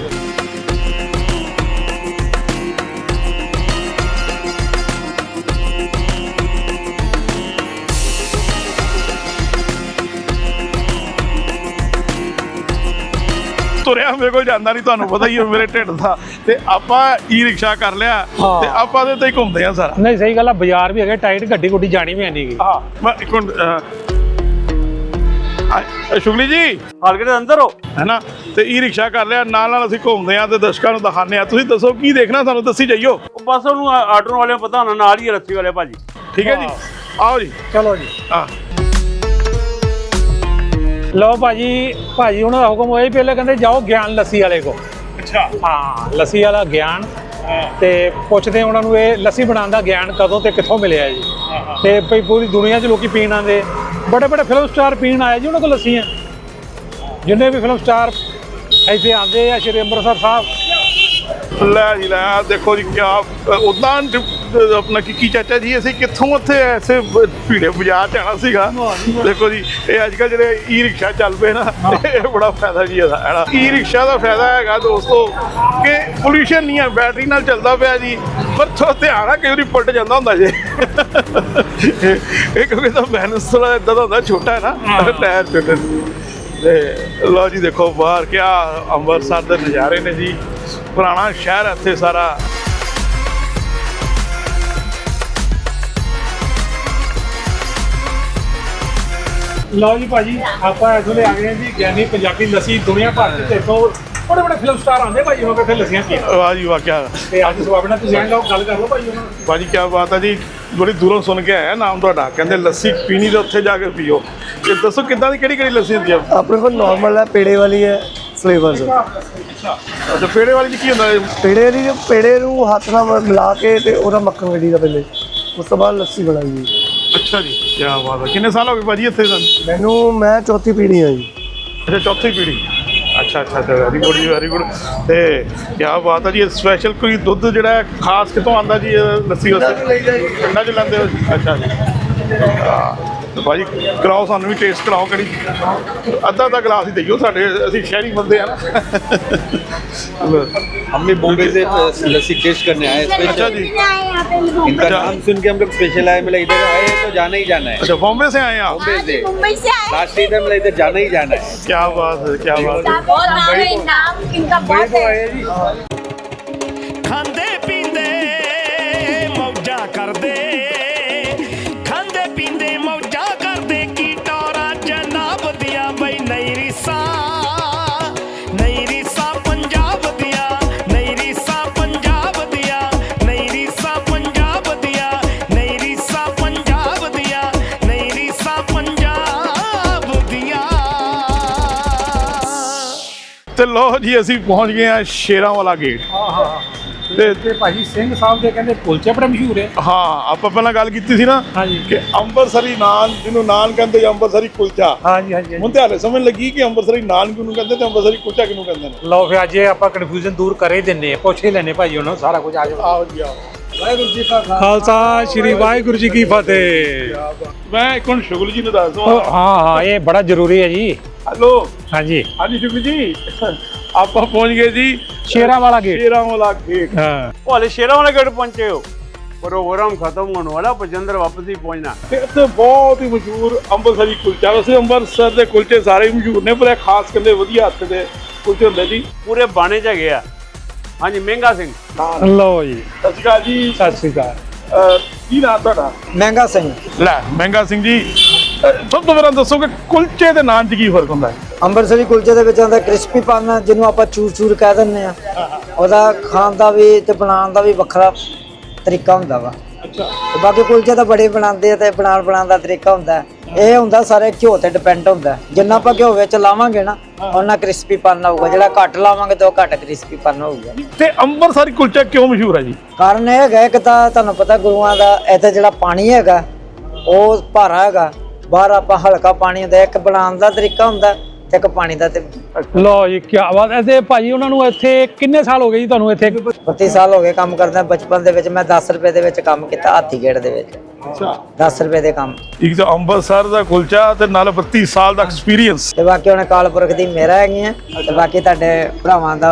ਤੁਰਿਆ ਮੇਰੇ ਕੋਲ ਜਾਂਦਾ ਨਹੀਂ ਤੁਹਾਨੂੰ ਪਤਾ ਹੀ ਹੈ ਮੇਰੇ ਢਿੱਡ ਦਾ ਤੇ ਆਪਾਂ ਈ ਰਿਕਸ਼ਾ ਕਰ ਲਿਆ ਹਾਂ। ਤੇ ਆਪਾਂ ਦੇ ਤੇ ਹੀ ਘੁੰਮਦੇ ਆ ਸਾਰਾ ਨਹੀਂ ਸਹੀ ਗੱਲ ਆ ਬਾਜ਼ਾਰ ਵੀ ਹੈਗੇ ਟਾਈਟ ਗੱਡੀ ਗੁੱਡੀ ਜਾਣੀ ਵੀ ਗੀ ਹਾਂ ਮੈਂ ਇੱਕ ਮਿੰਟ ਆ- ਸ਼ੁਗਲੀ ਜੀ। ਹਾਲਗੇਟ ਦੇ ਅੰਦਰ ਹੋ? ਹੈਨਾ ਤੇ ਈ ਰਿਕਸ਼ਾ ਕਰ ਲਿਆ ਨਾਲ ਨਾਲ ਅਸੀਂ ਘੁੰਮਦੇ ਆ ਤੇ ਦਰਸ਼ਕਾਂ ਨੂੰ ਦਿਖਾਉਂਦੇ ਆ ਤੁਸੀਂ ਦੱਸੋ ਕੀ ਦੇਖਣਾ ਸਾਨੂੰ? ਦੱਸੀ ਜਾਈਓ। ਉਹ ਬਸ ਉਹਨੂੰ ਆਰਡਰ ਵਾਲਿਆਂ ਨੂੰ ਪਤਾ ਹੋਣਾ ਨਾਲ ਹੀ ਹੈ ਲੱਸੀ ਵਾਲੇ ਭਾਜੀ। ਠੀਕ ਹੈ ਜੀ। ਆਓ ਜੀ। ਚਲੋ ਜੀ। ਆ ਲਓ ਭਾਜੀ ਭਾਜੀ ਉਹਨਾਂ ਦਾ ਹੁਕਮ ਹੋਇਆ ਹੀ ਪਹਿਲੇ ਕਹਿੰਦੇ ਜਾਓ ਗਿਆਨ ਲੱਸੀ ਵਾਲੇ ਕੋ ਅੱਛਾ। ਹਾਂ ਲੱਸੀ ਵਾਲਾ ਗਿਆਨ। ਤੇ ਪੁੱਛਦੇ ਉਹਨਾਂ ਨੂੰ ਇਹ ਲੱਸੀ ਬਣਾਉਣ ਦਾ ਗਿਆਨ ਕਦੋਂ ਤੇ ਕਿੱਥੋਂ ਮਿਲਿਆ ਜੀ। ਤੇ ਭਈ ਪੂਰੀ ਦੁਨੀਆ 'ਚ ਲੋਕੀ ਪੀਣ ਆਉਂਦੇ। ਬੜੇ ਬੜੇ ਫਿਲਮ ਸਟਾਰ ਪੀਣ ਆਏ ਜੀ ਉਹਨਾਂ ਕੋਲ ਲੱਸੀਆਂ। ਜਿੰਨੇ ਵੀ ਫਿਲਮ ਸਟਾਰ ਇੱਥੇ ਆਉਂਦੇ ਆ, ਸ਼੍ਰੀ ਅੰਮ੍ਰਿਤਸਰ ਸਾਹਿਬ। ਲੈ ਜੀ ਲੈ ਦੇਖੋ ਜੀ ਕਿਆ ਉਦਾਂ ਆਪਣਾ ਕੀ ਚਾਚਾ ਜੀ ਅਸੀਂ ਕਿੱਥੋਂ ਉੱਥੇ ਐਸੇ ਭੀੜੇ ਬਾਜ਼ਾਰ ਚ ਆਣਾ ਸੀਗਾ? ਦੇਖੋ ਜੀ ਇਹ ਅੱਜ ਕੱਲ ਜਿਹੜੇ ਈ ਰਿਕਸ਼ਾ ਚੱਲ ਪਏ ਨਾ ਇਹ ਬੜਾ ਫਾਇਦਾ ਜੀ ਇਹਦਾ ਹੈਨਾ ਈ ਰਿਕਸ਼ਾ ਦਾ ਫਾਇਦਾ ਹੈਗਾ ਦੋਸਤੋ ਕਿ ਪੋਲੂਸ਼ਨ ਨਹੀਂ ਹੈ ਬੈਟਰੀ ਨਾਲ ਚੱਲਦਾ ਪਿਆ ਜੀ ਪਰ ਥੋੜਾ ਧਿਆਨ ਆ ਵਾਰੀ ਪਲਟ ਜਾਂਦਾ ਹੁੰਦਾ ਜੇ। ਇਹ ਕਿਉਂਕਿ ਤਾਂ ਬੈਲੈਂਸ ਥੋੜਾ ਇਦਾਂ ਦਾ ਹੁੰਦਾ ਛੋਟਾ ਹੈ ਨਾ ਟਾਇਰ ਛੋਟੇ ਤੇ ਲਓ ਜੀ ਦੇਖੋ ਬਾਹਰ ਕਿਆ ਅੰਮ੍ਰਿਤਸਰ ਦੇ ਨਜ਼ਾਰੇ ਨੇ ਜੀ। ਪੁਰਾਣਾ ਸ਼ਹਿਰ ਇੱਥੇ ਸਾਰਾ। ਲਓ ਜੀ ਭਾਜੀ ਆਪਾਂ ਇਸ ਵੇਲੇ ਆ ਗਏ ਹਾਂ ਜੀ ਗਿਆਨੀ ਪੰਜਾਬੀ ਲੱਸੀ ਦੁਨੀਆ ਭਰ ਚ ਦੇਖੋ ਬੜੇ ਬੜੇ ਫਿਲਮ ਸਟਾਰ ਆਉਂਦੇ ਭਾਜੀ ਉਹਨਾਂ ਕੋਲ ਫਿਰ ਲੱਸੀਆਂ ਪੀਣ। ਵਾਹ ਜੀ ਵਾਹ ਕਿਆ ਤੇ ਅੱਜ ਨਾਲ ਤੁਸੀਂ ਆਂ ਲਓ ਗੱਲ ਕਰ ਲਓ ਭਾਜੀ ਉਹਨਾਂ ਨਾਲ। ਬਾਜੀ ਕਿਆ ਬਾਤ ਹੈ ਜੀ। ਬੜੀ ਦੂਰੋਂ ਸੁਣ ਕੇ ਆਇਆ ਨਾਮ ਤੁਹਾਡਾ। ਕਹਿੰਦੇ ਲੱਸੀ ਪੀਣੀ ਤੇ ਉੱਥੇ ਜਾ ਕੇ ਪੀਓ। ਤੇ ਦੱਸੋ ਕਿੱਦਾਂ ਦੀ ਕਿਹੜੀ ਕਿਹੜੀ ਲੱਸੀ ਹੁੰਦੀ ਆ ਆਪਣੇ ਕੋਲ ਨਾਰਮਲ ਹੈ ਪੇੜੇ ਵਾਲੀ ਹੈ ਫਲੇਵਰਸ ਅੱਛਾ ਪੇੜੇ ਵਾਲੀ ਚ ਕੀ ਹੁੰਦਾ ਹੈ? ਪੇੜੇ ਦੀ ਪੇੜੇ ਨੂੰ ਹੱਥ ਨਾਲ ਮਿਲਾ ਕੇ ਤੇ ਉਹਦਾ ਮੱਖਣ ਕੱਢੀਦਾ ਪਹਿਲੇ। ਉਸ ਤੋਂ ਬਾਅਦ ਲੱਸੀ ਬਣਾਈ ਅੱਛਾ ਜੀ ਕਿਆ ਬਾਤ ਹੈ। ਕਿੰਨੇ ਸਾਲ ਹੋ ਗਏ ਭਾਜੀ ਇੱਥੇ ਤੁਹਾਨੂੰ? ਮੈਨੂੰ ਮੈਂ ਚੌਥੀ ਪੀੜ੍ਹੀ ਹਾਂ ਜੀ। ਅੱਛਾ ਚੌਥੀ ਪੀੜੀ ਅੱਛਾ ਅੱਛਾ ਅੱਛਾ ਵੈਰੀ ਗੁੱਡ ਜੀ ਵੈਰੀ ਗੁੱਡ ਤੇ ਕਿਆ ਬਾਤ ਹੈ ਜੀ ਸਪੈਸ਼ਲ ਕੋਈ ਦੁੱਧ ਜਿਹੜਾ ਹੈ ਖਾਸ ਕਿਤੋਂ ਆਂਦਾ ਜੀ ਇਹ ਲੱਸੀ ਵਾਸਤੇ? ਪਿੰਡਾਂ ਚ ਲੈਂਦੇ ਹੋ ਜੀ? ਅੱਛਾ ਜੀ। ਤੇ ਭਾਜੀ ਕਰਾਓ ਸਾਨੂੰ ਵੀ ਟੇਸਟ ਕਰਾਓ ਕਿਹੜੀ ਅੱਧਾ ਅੱਧਾ ਗਲਾਸ ਹੀ ਦਈਓ ਸਾਡੇ ਅਸੀਂ ਸ਼ਹਿਰੀ ਬੰਦੇ ਆ ਨਾ हम भी बॉम्बे से लस्सी टेस्ट करने आए अच्छा जी इनका अच्छा। नाम सुन के हम लोग स्पेशल आए मतलब इधर आए तो जाना ही जाना है अच्छा बॉम्बे से आए आप बॉम्बे से मुंबई से आए लास्ट इधर मतलब इधर जाना ही जाना है क्या बात है क्या बात है बहुत नाम है नाम इनका बहुत है ਖਾਂਦੇ ਪੀਂਦੇ ਮੌਜਾਂ ਕਰਦੇ ਤੇ ਲੋ ਜੀ ਅਸੀਂ ਪਹੁੰਚ ਗਏ ਆ ਸ਼ੇਰਾਂ ਵਾਲਾ ਗੇਟ ਤੇ ਤੇ ਭਾਜੀ ਸਿੰਘ ਸਾਹਿਬ ਦੇ ਕਹਿੰਦੇ ਕੁਲਚੇ ਬੜੇ ਮਸ਼ਹੂਰ ਹੈ। ਹਾਂ ਆਪਾਂ ਪਹਿਲਾਂ ਗੱਲ ਕੀਤੀ ਸੀ ਨਾ ਹਾਂਜੀ। ਕਿ ਅੰਮ੍ਰਿਤਸਰੀ ਨਾਨ ਜਿਹਨੂੰ ਨਾਨ ਕਹਿੰਦੇ ਜਾਂ ਅੰਮ੍ਰਿਤਸਰੀ ਕੁਲਚਾ। ਹਾਂਜੀ ਹਾਂਜੀ ਹੁਣ ਤੇ ਹਾਲੇ ਸਮਝ ਲੱਗੀ ਕਿ ਅੰਮ੍ਰਿਤਸਰੀ ਨਾਨ ਕਿਹਨੂੰ ਕਹਿੰਦੇ ਤੇ ਅੰਮ੍ਰਿਤਸਰੀ ਕੁਲਚਾ ਕਿਹਨੂੰ ਕਹਿੰਦੇ ਨੇ? ਲਓ ਫਿਰ ਅੱਜ ਇਹ ਆਪਾਂ ਕਨਫਿਊਜ਼ਨ ਦੂਰ ਕਰ ਹੀ। ਦਿੰਨੇ ਆ ਪੁੱਛ ਹੀ ਲੈਨੇ ਭਾਜੀ ਉਹਨਾਂ ਸਾਰਾ ਕੁਝ ਆ ਜਾਓ ਆਓ ਜੀ ਆਓ। ਖਾਲਸਾ। ਸ੍ਰੀ ਵਾਹਿਗੁਰੂ ਜੀ ਕੀ ਫਤਿਹ। ਮੈਂ ਇੱਕ ਹੁਣ ਸ਼ੁਗਲ ਜੀ ਨੂੰ ਦੱਸ ਦਵਾਂ ਹਾਂ ਹਾਂ ਇਹ ਬੜਾ ਜ਼ਰੂਰੀ ਹੈ ਜੀ। ਹੈਲੋ? ਹਾਂਜੀ। ਹਾਂਜੀ ਸ਼ੁਗਲ ਜੀ। ਆਪਾਂ ਪਹੁੰਚ ਗਏ ਜੀ। ਸ਼ੇਰਾਂ ਵਾਲਾ ਗੇਟ ਸ਼ੇਰਾਂ ਵਾਲਾ ਗੇਟ ਹਾਂ। ਉਹ ਹਲੇ ਸ਼ੇਰਾਂ ਵਾਲੇ ਗੇਟ ਪਹੁੰਚੇ ਹੋ। ਪ੍ਰੋਗਰਾਮ ਖਤਮ ਹੋਣ ਵਾਲਾ ਪਜੰਦਰ ਵਾਪਸ ਹੀ ਪਹੁੰਚਣਾ। ਤੇ ਇੱਥੇ ਬਹੁਤ ਹੀ ਮਸ਼ਹੂਰ ਅੰਮ੍ਰਿਤਸਰੀ ਕੁਲਚਾ। ਵੈਸੇ ਅੰਮ੍ਰਿਤਸਰ ਦੇ ਕੁਲਚੇ ਸਾਰੇ ਹੀ ਮਸ਼ਹੂਰ ਨੇ ਪਰ ਇਹ ਖਾਸ ਕਹਿੰਦੇ ਵਧੀਆ ਹੱਥ ਦੇ ਕੁਲਚੇ ਹੁੰਦੇ ਜੀ। ਪੂਰੇ ਬਾਣੇ ਚ ਹੈਗੇ ਆ। ਹਾਂਜੀ ਮਹਿੰਗਾ ਸਿੰਘ। ਲਓ ਜੀ। ਸਤਿ ਸ਼੍ਰੀ ਅਕਾਲ ਜੀ। ਸਤਿ ਸ਼੍ਰੀ ਅਕਾਲ। ਕੀ ਨਾਮ ਤੁਹਾਡਾ? ਮਹਿੰਗਾ ਸਿੰਘ। ਲੈ ਮਹਿੰਗਾ ਸਿੰਘ ਜੀ। ਸਭ ਤੋਂ ਪਹਿਲਾਂ ਦੱਸੋ ਕਿ ਕੁਲਚੇ ਦੇ ਨਾਨ 'ਚ ਕੀ ਫ਼ਰਕ ਹੁੰਦਾ ਹੈ? ਅੰਮ੍ਰਿਤਸਰੀ ਕੁਲਚੇ ਦੇ ਵਿੱਚ ਆਉਂਦਾ ਕ੍ਰਿਸਪੀ ਪਾਣਾ ਜਿਹਨੂੰ ਆਪਾਂ ਚੂਰ ਚੂਰ ਕਹਿ ਦਿੰਦੇ ਆ ਉਹਦਾ ਖਾਣ ਦਾ ਵੀ ਤੇ ਬਣਾਉਣ ਦਾ ਵੀ ਵੱਖਰਾ ਤਰੀਕਾ ਹੁੰਦਾ ਵਾ। ਅੱਛਾ। ਤੇ ਬਾਕੀ ਕੁਲਚੇ ਤਾਂ ਬੜੇ ਬਣਾਉਂਦੇ ਆ ਤੇ ਬਣਾਉਣ ਬਣਾਉਣ ਦਾ ਤਰੀਕਾ ਹੁੰਦਾ ਹੈ। ਇਹ ਹੁੰਦਾ ਸਾਰੇ ਘਿਓ ਤੇ ਡਿਪੈਂਡ ਹੁੰਦਾ। ਜਿੰਨਾ ਆਪਾਂ ਘਿਓ ਵਿੱਚ ਲਾਵਾਂਗੇ ਨਾ ਉਹਨਾਂ ਕ੍ਰਿਸਪੀ ਪਨ ਹੋਊਗਾ ਜਿਹੜਾ ਘੱਟ ਲਾਵਾਂਗੇ ਤੇ ਉਹ ਘੱਟ ਕ੍ਰਿਸਪੀ ਪਨ ਹੋਊਗਾ ਤੇ ਅੰਮ੍ਰਿਤਸਰੀ ਕੁਲਚਾ ਕਿਉਂ ਮਸ਼ਹੂਰ ਹੈ ਜੀ? ਕਾਰਨ ਇਹ ਹੈਗਾ ਕਿ ਤਾਂ ਤੁਹਾਨੂੰ ਪਤਾ ਗੁਰੂਆਂ ਦਾ ਇੱਥੇ ਜਿਹੜਾ ਪਾਣੀ ਹੈਗਾ ਉਹ ਭਾਰਾ ਹੈਗਾ। ਬਾਹਰ ਆਪਾਂ ਹਲਕਾ ਪਾਣੀ ਹੁੰਦਾ ਇੱਕ ਬਣਾਉਣ ਦਾ ਤਰੀਕਾ ਹੁੰਦਾ। ਤੇ ਇੱਕ ਪਾਣੀ ਦਾ ਤੇ ਲਓ ਜੀ ਕੀ ਬਾਤ ਹੈ। ਤੇ ਭਾਜੀ ਉਹਨਾਂ ਨੂੰ ਇੱਥੇ ਕਿੰਨੇ ਸਾਲ ਹੋ ਗਏ ਜੀ ਤੁਹਾਨੂੰ ਇੱਥੇ? 32 ਸਾਲ ਹੋ ਗਏ ਕੰਮ ਕਰਦਾ ਬਚਪਨ ਦੇ ਵਿੱਚ ਮੈਂ 10 ਰੁਪਏ ਦੇ ਵਿੱਚ ਕੰਮ ਕੀਤਾ ਹਾਥੀ ਗੇਟ ਦੇ ਵਿੱਚ। ਅੱਛਾ। 10 ਰੁਪਏ ਦੇ ਕੰਮ। ਇੱਕ ਤਾਂ ਅੰਮ੍ਰਿਤਸਰ ਦਾ ਕੁਲਚਾ ਤੇ ਨਾਲ 32 ਸਾਲ ਦਾ ਐਕਸਪੀਰੀਅੰਸ ਤੇ ਬਾਕੀ ਉਹਨੇ ਕਾਲਪੁਰਖ ਦੀ ਮੇਰਾ ਹੈਗੀਆਂ। ਤੇ ਬਾਕੀ ਤੁਹਾਡੇ ਭਰਾਵਾਂ ਦਾ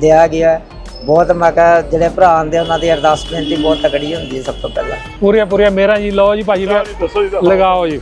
ਦਿਆ ਗਿਆ। ਬਹੁਤ ਮੈਂ ਕਿਹਾ ਜਿਹੜੇ ਭਰਾ ਆਂਦੇ ਉਹਨਾਂ ਦੀ ਅਰਦਾਸ ਬੇਨਤੀ ਬਹੁਤ ਤਕੜੀ ਹੁੰਦੀ ਹੈ ਸਭ ਤੋਂ ਪਹਿਲਾਂ। ਪੂਰੀਆਂ ਪੂਰੀਆਂ ਮੇਰਾ ਜੀ ਲਓ ਜੀ ਭਾਜੀ ਲਗਾਓ ਜੀ।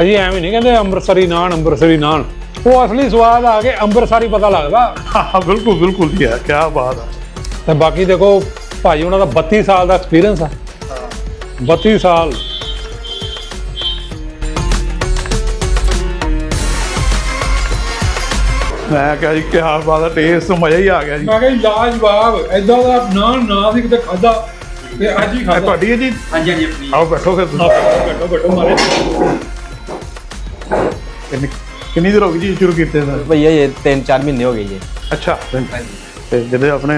ਭਾਜੀ ਐਵੇਂ ਨਹੀਂ ਕਹਿੰਦੇ ਅੰਮ੍ਰਿਤਸਰੀ ਨਾਨ ਅੰਮ੍ਰਿਤਸਰੀ ਨਾਨ। ਉਹ ਅਸਲੀ ਸਵਾਦ ਆ ਕੇ ਅੰਮ੍ਰਿਤਸਰੀ ਪਤਾ ਲੱਗਦਾ। ਹਾਂ ਬਿਲਕੁਲ ਬਿਲਕੁਲ ਜੀ ਕੀ ਬਾਤ ਹੈ ਤੇ ਬਾਕੀ ਦੇਖੋ ਭਾਜੀ ਉਹਨਾਂ ਦਾ 32 ਸਾਲ ਦਾ ਐਕਸਪੀਰੀਅੰਸ ਆ। 32 ਸਾਲ। ਮੈਂ ਕਿਹਾ ਜੀ ਕੀ ਬਾਤ ਹੈ ਟੇਸਟ ਮਜ਼ਾ ਹੀ ਆ ਗਿਆ ਜੀ। ਮੈਂ ਕਿਹਾ ਲਾਜਵਾਬ ਐਦਾਂ ਦਾ ਨਾਨ ਨਾ ਸੀ ਕਿਤੇ ਖਾਦਾ ਤੇ ਅੱਜ ਹੀ ਇਹ ਤੁਹਾਡੀ ਹੈ ਜੀ? ਹਾਂਜੀ ਹਾਂਜੀ ਆਪਣੀ ਆਓ ਬੈਠੋ ਫਿਰ ਤੁਸੀਂ। ਬੈਠੋ ਬੈਠੋ ਮਾਰੇ। ਕਿੰਨੀ ਕਿੰਨੀ ਦਿਨ ਹੋ ਗਈ ਜੀ ਸ਼ੁਰੂ ਕੀਤੇ ਸਰ ਭਈਆ ਇਹ 3-4 ਮਹੀਨੇ ਹੋ ਗਏ ਜੀ। ਅੱਛਾ। ਤੇ ਜਿਹੜੇ ਆਪਣੇ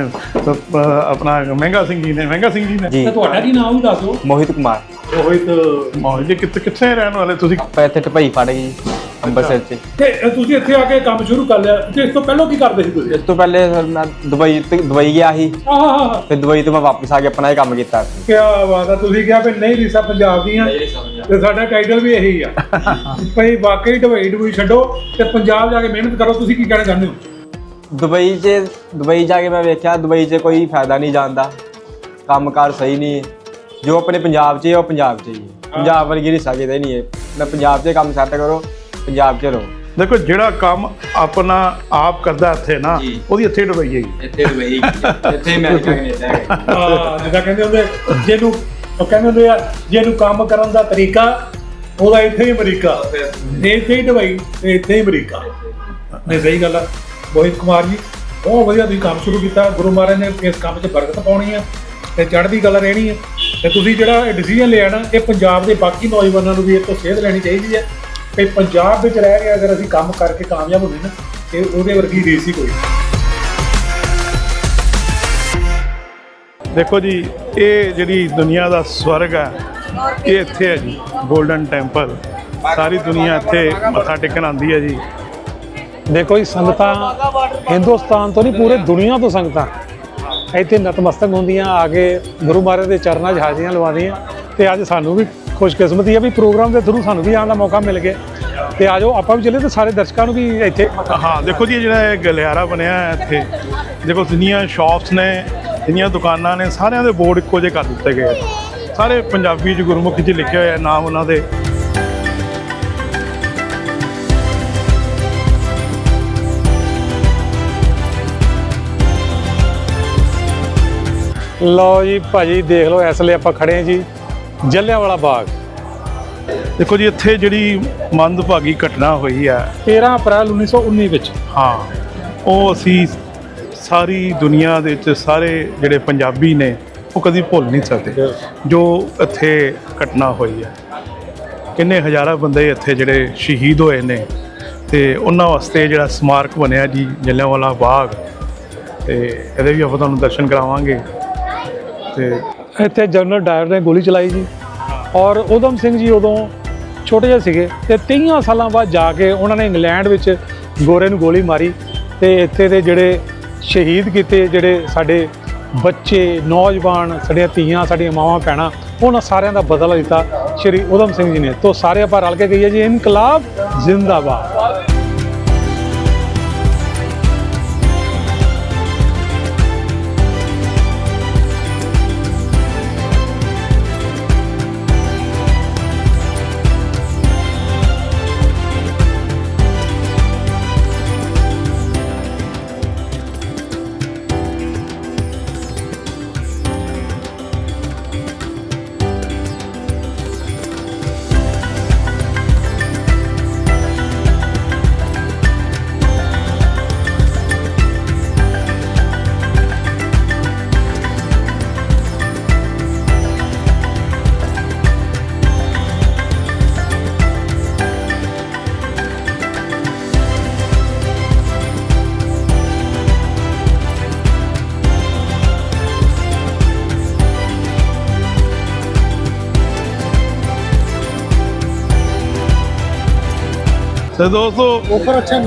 ਆਪਣਾ ਮਹਿੰਗਾ ਸਿੰਘ ਜੀ ਨੇ ਮਹਿੰਗਾ ਸਿੰਘ ਜੀ ਨੇ? ਜੀ। ਤੁਹਾਡਾ ਕੀ ਨਾਮ ਵੀ ਦੱਸ ਮੋਹਿਤ ਕੁਮਾਰ। ਮੋਹਿਤ ਮੋਹਿਤ ਜੀ ਕਿੱਥੇ ਕਿੱਥੇ ਰਹਿਣ ਵਾਲੇ ਤੁਸੀਂ? ਪੈਸੇ ਇੱਥੇ ਟਪਈ ਫੜ ਗਏ ਜੀ। ਅੰਮ੍ਰਿਤਸਰ 'ਚ। ਤੇ ਤੁਸੀਂ ਇੱਥੇ ਆ ਕੇ ਕੰਮ ਸ਼ੁਰੂ ਕਰ ਲਿਆ। ਤੇ ਇਸ ਤੋਂ ਪਹਿਲਾਂ ਕੀ ਕਰਦੇ ਸੀ ਤੁਸੀਂ? ਇਸ ਤੋਂ ਪਹਿਲੇ ਸਰ ਮੈਂ ਦੁਬਈ ਤੇ ਦੁਬਈ ਗਿਆ ਸੀ। ਆਹ ਫਿਰ ਦੁਬਈ ਤੋਂ ਮੈਂ ਵਾਪਸ ਆ ਕੇ ਆਪਣਾ ਹੀ ਕੰਮ ਕੀਤਾ। ਕੀ ਬਾਤ ਆ ਤੁਸੀਂ ਕਿਹਾ ਵੀ ਨਹੀਂ ਰੀਸਾ ਪੰਜਾਬ ਦੀਆਂ। ਤੇ ਸਾਡਾ ਟਾਈਟਲ ਵੀ ਇਹੀ ਆ। <laughs> ਭਈ ਵਾਕਈ ਢਵਾਈ ਢਵਾਈ ਛੱਡੋ ਤੇ ਪੰਜਾਬ ਜਾ ਕੇ ਮਿਹਨਤ ਕਰੋ ਤੁਸੀਂ ਕੀ ਕਹਿਣਾ ਚਾਹੁੰਦੇ ਹੋ? ਦੁਬਈ 'ਚ ਦੁਬਈ ਜਾ ਕੇ ਮੈਂ ਵੇਖਿਆ ਦੁਬਈ 'ਚ ਕੋਈ ਫਾਇਦਾ ਨਹੀਂ ਜਾਂਦਾ ਕੰਮਕਾਰ ਸਹੀ ਨਹੀਂ ਹੈ। ਜੋ ਆਪਣੇ ਪੰਜਾਬ 'ਚ ਹੈ ਉਹ ਪੰਜਾਬ 'ਚ ਹੀ ਹੈ। ਪੰਜਾਬ ਵਰਗੀ ਰੀਸਾ ਕਿਤੇ ਨਹੀਂ ਹੈ। ਨਾ ਪੰਜਾਬ 'ਚ ਕੰਮ ਸੈੱਟ ਕਰੋ ਪੰਜਾਬ 'ਚ ਰਹੋ। ਦੇਖੋ ਜਿਹੜਾ ਕੰਮ ਆਪਣਾ ਆਪ ਕਰਦਾ ਇੱਥੇ ਨਾ ਉਹਦੀ ਇੱਥੇ ਡੁਬਈ ਹੈਗੀ ਇੱਥੇ ਦੁਬਈ ਇੱਥੇ ਅਮਰੀਕਾ ਕੈਨੇਡਾ ਹੈ ਹਾਂ ਜਿੱਦਾਂ ਕਹਿੰਦੇ ਹੁੰਦੇ ਜਿਹਨੂੰ ਉਹ ਕਹਿੰਦੇ ਹੁੰਦੇ ਆ ਜਿਹਨੂੰ ਕੰਮ ਕਰਨ ਦਾ ਤਰੀਕਾ ਉਹਦਾ ਇੱਥੇ ਹੀ ਅਮਰੀਕਾ। ਇੱਥੇ ਹੀ। ਢਵਾਈ ਤੇ ਇੱਥੇ ਹੀ ਅਮਰੀਕਾ। ਨਹੀਂ ਸਹੀ ਗੱਲ ਆ। ਮੋਹਿਤ ਕੁਮਾਰ ਜੀ ਬਹੁਤ ਵਧੀਆ ਤੁਸੀਂ ਕੰਮ ਸ਼ੁਰੂ ਕੀਤਾ। ਗੁਰੂ ਮਹਾਰਾਜ ਨੇ ਇਸ ਕੰਮ 'ਚ ਬਰਕਤ ਪਾਉਣੀ ਹੈ ਤੇ ਚੜ੍ਹਦੀ ਗੱਲ ਰਹਿਣੀ ਹੈ ਤੇ ਤੁਸੀਂ ਜਿਹੜਾ ਡਿਸੀਜਨ ਲਿਆ ਨਾ ਇਹ ਪੰਜਾਬ ਦੇ ਬਾਕੀ ਨੌਜਵਾਨਾਂ ਨੂੰ ਵੀ ਇਹ ਤੋਂ ਸੇਧ ਲੈਣੀ ਚਾਹੀਦੀ ਹੈ ਕਿ ਪੰਜਾਬ ਵਿੱਚ ਰਹਿ ਕੇ ਅਗਰ ਅਸੀਂ ਕੰਮ ਕਰਕੇ ਕਾਮਯਾਬ ਹੋਣੇ ਨਾ, ਤੇ ਉਹਦੇ ਵਰਗੀ ਰੀਸ ਹੀ ਕੋਈ ਦੇਖੋ ਜੀ, ਇਹ ਜਿਹੜੀ ਦੁਨੀਆ ਦਾ ਸਵਰਗ ਹੈ, ਇਹ ਇੱਥੇ ਹੈ ਜੀ 골ਡਨ ਟੈਂਪਲ ਸਾਰੀ ਦੁਨੀਆ ਇੱਥੇ ਮੱਥਾ ਟੇਕਣ ਆਉਂਦੀ ਹੈ ਜੀ। ਦੇਖੋ ਜੀ, ਸੰਗਤਾਂ ਹਿੰਦੁਸਤਾਨ ਤੋਂ ਨਹੀਂ, ਪੂਰੇ ਦੁਨੀਆ ਤੋਂ ਸੰਗਤਾਂ। ਇੱਥੇ ਨਤਮਸਤਕ ਹੁੰਦੀਆਂ, ਆ ਕੇ ਗੁਰੂ ਮਹਾਰਾਜ ਦੇ ਚਰਨਾਂ 'ਚ ਹਾਜ਼ਰੀਆਂ ਲਵਾਉਂਦੀਆਂ, ਤੇ ਅੱਜ ਸਾਨੂੰ ਵੀ ਖੁਸ਼ਕਿਸਮਤੀ ਹੈ ਵੀ ਪ੍ਰੋਗਰਾਮ ਦੇ ਥਰੂ ਸਾਨੂੰ ਵੀ ਆਉਣ ਦਾ ਮੌਕਾ ਮਿਲ ਗਿਆ। ਤੇ ਆਜੋ ਆਪਾਂ ਵੀ ਚੱਲੇ ਤੇ ਸਾਰੇ ਦਰਸ਼ਕਾਂ ਨੂੰ ਵੀ ਇੱਥੇ। ਹਾਂ ਦੇਖੋ ਜੀ ਜਿਹੜਾ ਇਹ ਗਲਿਆਰਾ ਬਣਿਆ ਹੈ ਇੱਥੇ ਦੇਖੋ ਜਿੰਨੀਆਂ ਸ਼ਾਪਸ ਨੇ ਜਿੰਨੀਆਂ ਦੁਕਾਨਾਂ ਨੇ ਸਾਰਿਆਂ ਦੇ ਬੋਰਡ ਇੱਕੋ ਜਿਹੇ ਕਰ ਦਿੱਤੇ ਗਏ ਆ। ਸਾਰੇ ਪੰਜਾਬੀ ਚ ਗੁਰਮੁਖੀ ਚ ਲਿਖਿਆ ਹੋਇਆ ਨਾਮ ਉਹਨਾਂ ਦੇ। ਲਓ ਜੀ ਭਾਜੀ ਦੇਖ ਲਓ ਇਸ ਲਈ ਆਪਾਂ ਖੜੇ ਹਾਂ ਜੀ। ਜਲਿਆਂਵਾਲਾ ਬਾਗ। ਦੇਖੋ ਜੀ ਇੱਥੇ ਜਿਹੜੀ ਮੰਦਭਾਗੀ ਘਟਨਾ ਹੋਈ ਹੈ 13 ਅਪ੍ਰੈਲ 1919 ਵਿੱਚ। ਹਾਂ ਉਹ ਅਸੀਂ ਸਾਰੀ ਦੁਨੀਆ ਦੇ ਵਿੱਚ ਸਾਰੇ ਜਿਹੜੇ ਪੰਜਾਬੀ ਨੇ ਉਹ ਕਦੀ ਭੁੱਲ ਨਹੀਂ ਸਕਦੇ ਜੋ ਇੱਥੇ ਘਟਨਾ ਹੋਈ ਹੈ। ਕਿੰਨੇ ਹਜ਼ਾਰਾਂ ਬੰਦੇ ਇੱਥੇ ਜਿਹੜੇ ਸ਼ਹੀਦ ਹੋਏ ਨੇ ਤੇ ਉਹਨਾਂ ਵਾਸਤੇ ਜਿਹੜਾ ਸਮਾਰਕ ਬਣਿਆ ਜੀ ਜਲਿਆਂਵਾਲਾ ਬਾਗ। ਤੇ ਇਹਦੇ ਵੀ ਆਪਾਂ ਤੁਹਾਨੂੰ ਦਰਸ਼ਨ ਕਰਾਵਾਂਗੇ। ਤੇ ਇੱਥੇ ਜਨਰਲ ਡਾਇਰ ਨੇ ਗੋਲੀ ਚਲਾਈ ਜੀ। ਔਰ ਉਦਮ ਸਿੰਘ ਜੀ ਉਦੋਂ ਛੋਟੇ ਜਿਹੇ ਸੀਗੇ ਤੇ 23 ਸਾਲਾਂ ਬਾਅਦ ਜਾ ਕੇ ਉਹਨਾਂ ਨੇ ਇੰਗਲੈਂਡ ਵਿੱਚ ਗੋਰੇ ਨੂੰ ਗੋਲੀ ਮਾਰੀ ਤੇ ਇੱਥੇ ਦੇ ਜਿਹੜੇ ਸ਼ਹੀਦ ਕੀਤੇ ਜਿਹੜੇ ਸਾਡੇ ਬੱਚੇ, ਨੌਜਵਾਨ, ਸਾਡੀਆਂ ਧੀਆਂ, ਸਾਡੀਆਂ ਮਾਵਾਂ, ਭੈਣਾਂ, ਉਹਨਾਂ ਸਾਰਿਆਂ ਦਾ ਬਦਲਾ ਦਿੱਤਾ ਸ਼੍ਰੀ ਉਦਮ ਸਿੰਘ ਜੀ ਨੇ। ਤੋਂ ਸਾਰੇ ਆਪਾਂ ਰਲ ਕੇ ਕਹੀਏ ਜੀ। ਇਨਕਲਾਬ ਜ਼ਿੰਦਾਬਾਦ। ਤੇ ਦੋਸਤੋ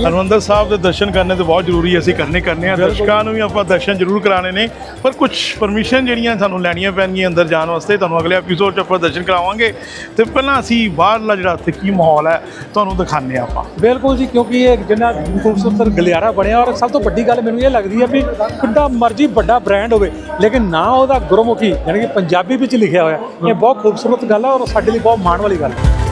ਹਰਮੰਦਰ ਸਾਹਿਬ ਦੇ ਦਰਸ਼ਨ ਕਰਨੇ ਤੇ ਬਹੁਤ ਜ਼ਰੂਰੀ ਹੈ ਅਸੀਂ ਕਰਨੇ ਕਰਨੇ ਆ। ਦਰਸ਼ਕਾਂ ਨੂੰ ਵੀ ਆਪਾਂ ਦਰਸ਼ਨ ਜ਼ਰੂਰ ਕਰਾਣੇ ਨੇ ਪਰ ਕੁਝ ਪਰਮਿਸ਼ਨ ਜਿਹੜੀਆਂ ਸਾਨੂੰ ਲੈਣੀਆਂ ਪੈਣਗੀਆਂ ਅੰਦਰ ਜਾਣ ਵਾਸਤੇ ਤੁਹਾਨੂੰ ਅਗਲੇ ਐਪੀਸੋਡ 'ਚ ਆਪਾਂ ਦਰਸ਼ਨ ਕਰਾਵਾਂਗੇ। ਤੇ ਪਹਿਲਾਂ ਅਸੀਂ ਬਾਹਰਲਾ ਜਿਹੜਾ ਇੱਥੇ ਕੀ ਮਾਹੌਲ ਹੈ ਤੁਹਾਨੂੰ ਦਿਖਾਣੇ ਆਪਾਂ। ਬਿਲਕੁਲ ਜੀ ਕਿਉਂਕਿ ਇਹ ਜਿੰਨਾ ਖੂਬਸੂਰਤ ਗਲਿਆਰਾ ਬਣਿਆ ਔਰ ਸਭ ਤੋਂ ਵੱਡੀ ਗੱਲ ਮੈਨੂੰ ਇਹ ਲੱਗਦੀ ਹੈ ਵੀ ਕਿੰਨਾ ਮਰਜ਼ੀ ਵੱਡਾ ਬ੍ਰਾਂਡ ਹੋਵੇ ਲੇਕਿਨ ਨਾ ਉਹਦਾ ਗੁਰਮੁਖੀ ਯਾਨੀ ਕਿ ਪੰਜਾਬੀ ਵਿੱਚ ਲਿਖਿਆ ਹੋਇਆ ਇਹ ਬਹੁਤ ਖੂਬਸੂਰਤ ਗੱਲ ਹੈ ਔਰ ਸਾਡੇ ਲਈ ਬਹੁਤ ਮਾਣ ਵਾਲੀ ਗੱਲ ਹੈ।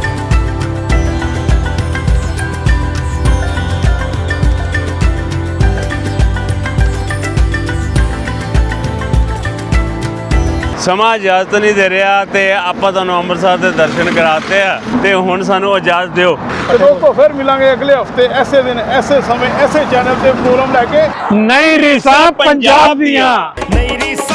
ਸਮਾਂ ਇਜਾਜ਼ਤ ਨਹੀਂ ਦੇ ਰਿਹਾ ਤੇ ਆਪਾਂ ਤੁਹਾਨੂੰ ਅੰਮ੍ਰਿਤਸਰ ਦੇ ਦਰਸ਼ਨ ਕਰਾਤੇ ਆ ਤੇ ਹੁਣ ਸਾਨੂੰ ਇਜਾਜ਼ਤ ਦਿਓ। ਤੇ ਦੋਸਤੋ ਫਿਰ ਮਿਲਾਂਗੇ ਅਗਲੇ ਹਫ਼ਤੇ ਐਸੇ ਦਿਨ ਐਸੇ ਸਮੇਂ ਐਸੇ ਚੈਨਲ ਤੇ ਪ੍ਰੋਗਰਾਮ ਲੈ ਕੇ। ਨਹੀਂ ਰੀਸਾਂ ਪੰਜਾਬ ਦੀਆਂ। ਨਹੀਂ ਰੀਸਾਂ